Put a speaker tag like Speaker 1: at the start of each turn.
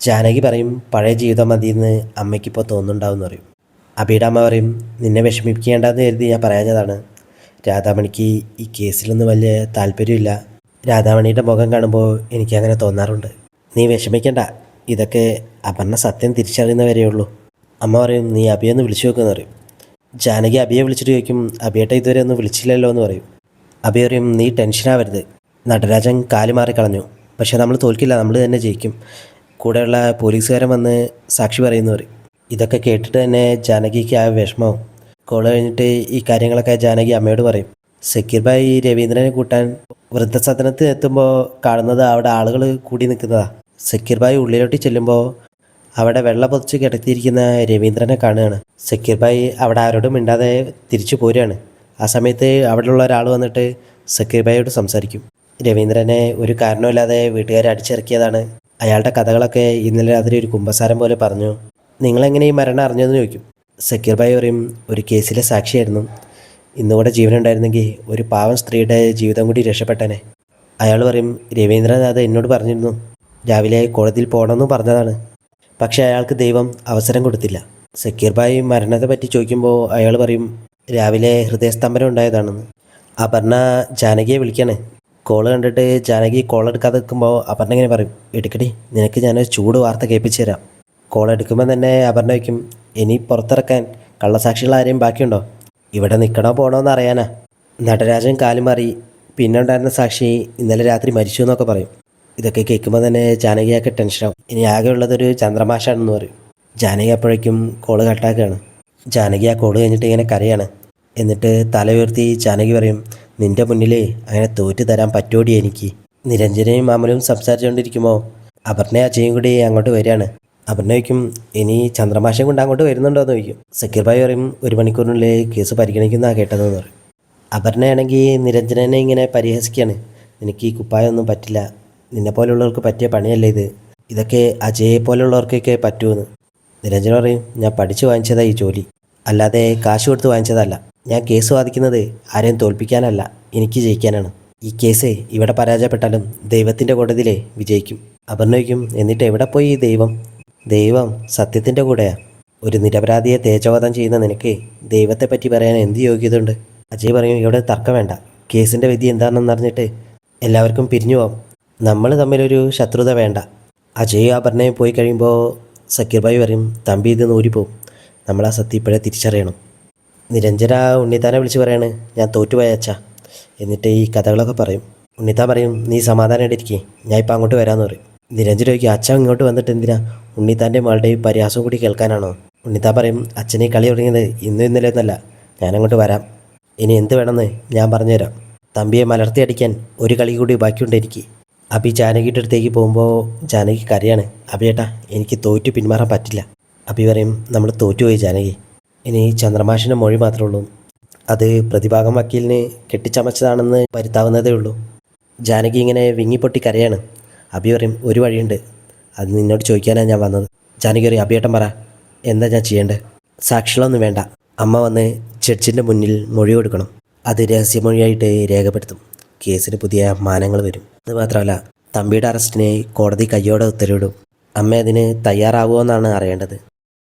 Speaker 1: ജാനകി പറയും പഴയ ജീവിതം മതിയെന്ന് അമ്മയ്ക്കിപ്പോൾ തോന്നുന്നുണ്ടാവും എന്ന് പറയും. അബിയുടെ അമ്മ പറയും നിന്നെ വിഷമിപ്പിക്കേണ്ടെന്ന് കരുതി ഞാൻ പറയാഞ്ഞതാണ്. രാധാമണിക്ക് ഈ കേസിലൊന്നും വലിയ താല്പര്യമില്ല. രാധാമണിയുടെ മുഖം കാണുമ്പോൾ എനിക്കങ്ങനെ തോന്നാറുണ്ട്. നീ വിഷമിക്കണ്ട. ഇതൊക്കെ അപർണ സത്യം തിരിച്ചറിയുന്നവരേ ഉള്ളൂ അമ്മ പറയും നീ അബിയെ ഒന്ന് വിളിച്ചു നോക്കുമെന്ന് പറയും. ജാനകി അബിയെ വിളിച്ചിട്ട് ചോദിക്കും അബിയേട്ട ഇതുവരെ ഒന്നും വിളിച്ചില്ലല്ലോ എന്ന് പറയും. അബി പറയും നീ ടെൻഷനാവരുത്. നടരാജൻ കാലുമാറി കളഞ്ഞു. പക്ഷേ നമ്മൾ തോൽക്കില്ല നമ്മൾ തന്നെ ജയിക്കും. കൂടെയുള്ള പോലീസുകാരൻ വന്ന് സാക്ഷി പറയുന്നു പറയും. ഇതൊക്കെ കേട്ടിട്ട് തന്നെ ജാനകിക്ക് ആ വിഷമവും കോൾ കഴിഞ്ഞിട്ട് ഈ കാര്യങ്ങളൊക്കെ ജാനകി അമ്മയോട് പറയും. സക്കീർ ഭായി രവീന്ദ്രനെ കൂട്ടാൻ വൃദ്ധസദനത്തിൽ എത്തുമ്പോൾ കാണുന്നത് അവിടെ ആളുകൾ കൂടി നിൽക്കുന്നതാ. സക്കീർ ഭായി ഉള്ളിലോട്ട് ചെല്ലുമ്പോൾ അവിടെ വെള്ള പൊതിച്ച് കിടത്തിയിരിക്കുന്ന രവീന്ദ്രനെ കാണുകയാണ്. സക്കീർ ഭായി അവിടെ ആരോടും മിണ്ടാതെ തിരിച്ചു പോരുകയാണ്. ആ സമയത്ത് അവിടെയുള്ള ഒരാൾ വന്നിട്ട് സക്കീർ ഭായിയോട് സംസാരിക്കും. രവീന്ദ്രനെ ഒരു കാരണമില്ലാതെ വീട്ടുകാരെ അടിച്ചിറക്കിയതാണ് അയാളുടെ കഥകളൊക്കെ ഇന്നലെ രാത്രി ഒരു കുമ്പസാരം പോലെ പറഞ്ഞു. നിങ്ങളെങ്ങനെ ഈ മരണം അറിഞ്ഞതെന്ന് ചോദിക്കും. സക്കീർ ഭായ് പറയും ഒരു കേസിലെ സാക്ഷിയായിരുന്നു. ഇന്നുകൂടെ ജീവനുണ്ടായിരുന്നെങ്കിൽ ഒരു പാവം സ്ത്രീയുടെ ജീവിതം കൂടി രക്ഷപ്പെട്ടനെ. അയാൾ പറയും രവീന്ദ്രനാഥ് എന്നോട് പറഞ്ഞിരുന്നു രാവിലെ കോടതിയിൽ പോകണമെന്ന് പറഞ്ഞതാണ്. പക്ഷേ അയാൾക്ക് ദൈവം അവസരം കൊടുത്തില്ല. സക്കീർ ഭായ് മരണത്തെ പറ്റി ചോദിക്കുമ്പോൾ അയാൾ പറയും രാവിലെ ഹൃദയസ്തംഭനം ഉണ്ടായതാണെന്ന്. അപർണ ജാനകിയെ വിളിക്കാണ്. കോൾ കണ്ടിട്ട് ജാനകി കോൾ എടുക്കാതെ നിൽക്കുമ്പോൾ അപർണ ഇങ്ങനെ പറയും എടുക്കടി നിനക്ക് ഞാൻ ചൂട് വാർത്ത കേൾപ്പിച്ചു തരാം. കോൾ എടുക്കുമ്പോൾ തന്നെ അപർണ വയ്ക്കും ഇനി പുറത്തിറക്കാൻ കള്ളസാക്ഷികൾ ആരെയും ബാക്കിയുണ്ടോ? ഇവിടെ നിൽക്കണോ പോകണോ എന്ന് അറിയാനാ. നടരാജൻ കാലു മാറി പിന്നെ ഉണ്ടായിരുന്ന സാക്ഷി ഇന്നലെ രാത്രി മരിച്ചു എന്നൊക്കെ പറയും. ഇതൊക്കെ കേൾക്കുമ്പോൾ തന്നെ ജാനകിയൊക്കെ ടെൻഷനാവും. ഇനി ആകെ ഉള്ളതൊരു ചന്ദ്രമാഷാണെന്ന് പറയും. ജാനകി അപ്പോഴേക്കും കോൾ കട്ടാക്കുകയാണ് ജാനകി ആ കോൾ കഴിഞ്ഞിട്ട് ഇങ്ങനെ കരയാണ്. എന്നിട്ട് തല ഉയർത്തി ജാനകി പറയും നിന്റെ മുന്നിലേ അങ്ങനെ തോറ്റു തരാൻ പറ്റോടി എനിക്ക്. നിരഞ്ജനയും അമലും സംസാരിച്ചുകൊണ്ടിരിക്കുമ്പോൾ അപർണ അജയും കൂടി അങ്ങോട്ട് വരികയാണ്. അപർണ ചോദിക്കും ഇനി ചന്ദ്രമാഷം കൊണ്ട് അങ്ങോട്ട് വരുന്നുണ്ടോ? എന്ന് ചോദിക്കും. സക്കീർ ഭായി പറയും ഒരു മണിക്കൂറിനുള്ളിൽ കേസ് പരിഗണിക്കുന്ന കേട്ടതെന്ന് പറയും. അപർണയാണെങ്കിൽ നിരഞ്ജനനെ ഇങ്ങനെ പരിഹസിക്കുകയാണ്. നിനക്ക് ഈ കുപ്പായൊന്നും പറ്റില്ല. നിന്നെ പോലുള്ളവർക്ക് പറ്റിയ പണിയല്ലേ ഇത്? ഇതൊക്കെ അജയെ പോലുള്ളവർക്കൊക്കെ പറ്റുമെന്ന് നിരഞ്ജന പറയും ഞാൻ പഠിച്ചു വാങ്ങിച്ചതാ ഈ ജോലി. അല്ലാതെ കാശ് കൊടുത്ത് വാങ്ങിച്ചതല്ല. ഞാൻ കേസ് വാദിക്കുന്നത് ആരെയും തോൽപ്പിക്കാനല്ല എനിക്ക് ജയിക്കാനാണ്. ഈ കേസ് ഇവിടെ പരാജയപ്പെട്ടാലും ദൈവത്തിന്റെ കോടതിയിലെ വിജയിക്കും. അപർണയ്ക്കും എന്നിട്ട് എവിടെ പോയി ഈ ദൈവം? ദൈവം സത്യത്തിന്റെ കൂടെയാ. ഒരു നിരപരാധിയെ തേജോവധം ചെയ്യുന്ന നിനക്ക് ദൈവത്തെ പറ്റി പറയാൻ എന്ത് യോഗ്യതയുണ്ട്? അജയ് പറയും ഇവിടെ തർക്കം വേണ്ട. കേസിന്റെ വിധി എന്താണെന്ന് അറിഞ്ഞിട്ട് എല്ലാവർക്കും പിരിഞ്ഞു പോവാം. നമ്മൾ തമ്മിലൊരു ശത്രുത വേണ്ട. അജയ് അപർണയും പോയി കഴിയുമ്പോൾ സക്കീർ ഭായി പറയും തമ്പി ഇത് നൂരിപ്പോവും. നമ്മൾ ആ സത്യം ഇപ്പോഴേ തിരിച്ചറിയണം. നിരഞ്ജന ഉണ്ണിത്താനെ വിളിച്ച് പറയാണ്. ഞാൻ തോറ്റുപോയ അച്ഛ. എന്നിട്ട് ഈ കഥകളൊക്കെ പറയും. ഉണ്ണിത്താൻ പറയും നീ സമാധാനമായിട്ടിരിക്കേ ഞാൻ ഇപ്പം അങ്ങോട്ട് വരാമെന്ന് പറയും. നിരഞ്ജന ചോദിക്കും അച്ഛൻ ഇങ്ങോട്ട് വന്നിട്ട് എന്തിനാ? ഉണ്ണിത്താന്റെ മകളുടെയും പരിഹാസവും കൂടി കേൾക്കാനാണോ? ഉണ്ണിത്താൻ പറയും അച്ഛനെ കളി തുടങ്ങിയത് ഇന്നും ഇന്നലെ ഒന്നല്ല. ഞാനങ്ങോട്ട് വരാം. ഇനി എന്ത് വേണമെന്ന് ഞാൻ പറഞ്ഞുതരാം. തമ്പിയെ മലർത്തി അടിക്കാൻ ഒരു കളി കൂടി ബാക്കിയുണ്ട് എനിക്ക്. അബി ജാനകിയുടെ അടുത്തേക്ക് പോകുമ്പോൾ ജാനകി കരയാണ് അബിയേട്ടാ എനിക്ക് തോറ്റു പിന്മാറാൻ പറ്റില്ല. അബി പറയും നമ്മൾ തോറ്റുപോയി ജാനകി. ഇനി ചന്ദ്രമാഷിന്റെ മൊഴി മാത്രമേ ഉള്ളൂ. അത് പ്രതിഭാഗം വക്കീലിന് കെട്ടിച്ചമച്ചതാണെന്ന് വരുത്താവുന്നതേ ഉള്ളൂ. ജാനകി ഇങ്ങനെ വിങ്ങിപ്പൊട്ടി കരയാണ്. അബി പറയും ഒരു വഴിയുണ്ട്. അത് നിന്നോട് ചോദിക്കാനാണ് ഞാൻ വന്നത്. ജാനകി പറയും അബിയേട്ടൻ പറ. എന്താ ഞാൻ ചെയ്യേണ്ടത് സാക്ഷികളൊന്നും വേണ്ട. അമ്മ വന്ന് ജഡ്ജിന്റെ മുന്നിൽ മൊഴി കൊടുക്കണം. അത് രഹസ്യമൊഴിയായിട്ട് രേഖപ്പെടുത്തും. കേസിന് പുതിയ മാനങ്ങൾ വരും. അത് മാത്രമല്ല തമ്പിയുടെ അറസ്റ്റിനെ കോടതി കയ്യോടെ ഉത്തരവിടും. അമ്മ അതിന് തയ്യാറാവുമോ എന്നാണ് അറിയേണ്ടത്.